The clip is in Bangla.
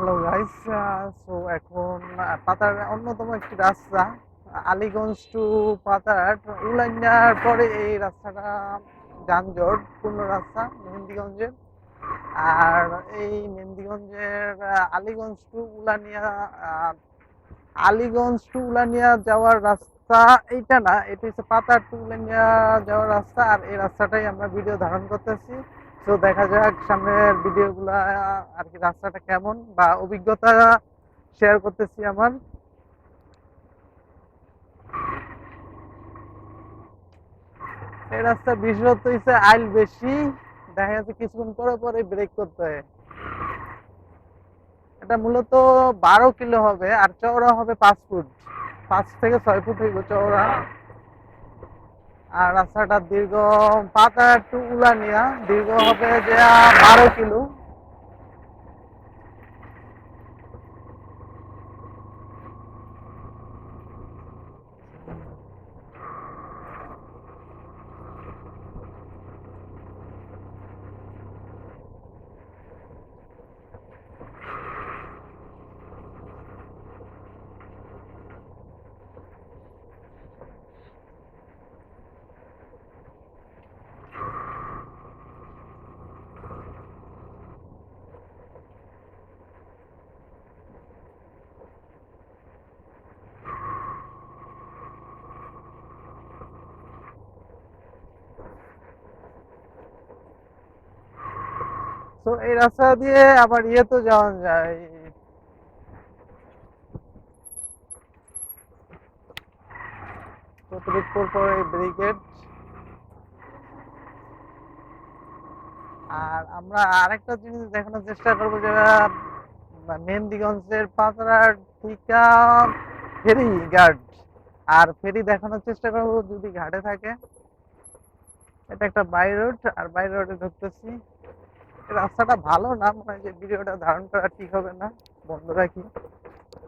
হ্যালো গাইস সো এখন পাতার অন্যতম একটি রাস্তা, আলীগঞ্জ টু পাতারহাট উলাইনার পরে এই রাস্তাটা, যানজট পূর্ণ রাস্তা মেহেন্দিগঞ্জের। আর এই মেহেন্দিগঞ্জের আলীগঞ্জ টু উলানিয়া আলীগঞ্জ টু উলানিয়া যাওয়ার রাস্তা এইটা না, এটা হচ্ছে পাতার টু উলানিয়া যাওয়ার রাস্তা, আর এই রাস্তাটাই আমরা ভিডিও ধারণ করতেছি। তো দেখা যাক সামনের ভিডিওগুলা আর কি রাস্তাটা কেমন বা অভিজ্ঞতা শেয়ার করতেছি আমার। এই রাস্তা বিশেষত হচ্ছে আইল বেশি, দেখা যাচ্ছে কিছুক্ষণ পরে পরে ব্রেক করতে হয়। এটা মূলত বারো কিলো হবে আর চওড়া হবে পাঁচ ফুট। পাঁচ থেকে ছয় ফুট হইব চওড়া। আর রাস্তাটা দীর্ঘ পাতা একটু উলানিয়া দীর্ঘ হবে যে বারো কিলো। তো এই রাস্তা দিয়ে আবার ইয়ে তো যাওয়া যায়। ব্রিগেড? আর আমরা আরেকটা জিনিস দেখানোর চেষ্টা করব যে মেহেন্দিগঞ্জের পাতরার টিকা ফেরি গার্ড আর ফেরি দেখানোর চেষ্টা করব যদি ঘাটে থাকে। এটা একটা বাই রোড, আর বাই রোডে ঢুকতেছি। রাস্তাটা ভালো না মনে হয় যে ভিডিওটা ধারণ করা ঠিক হবে না? বন্ধ রাখি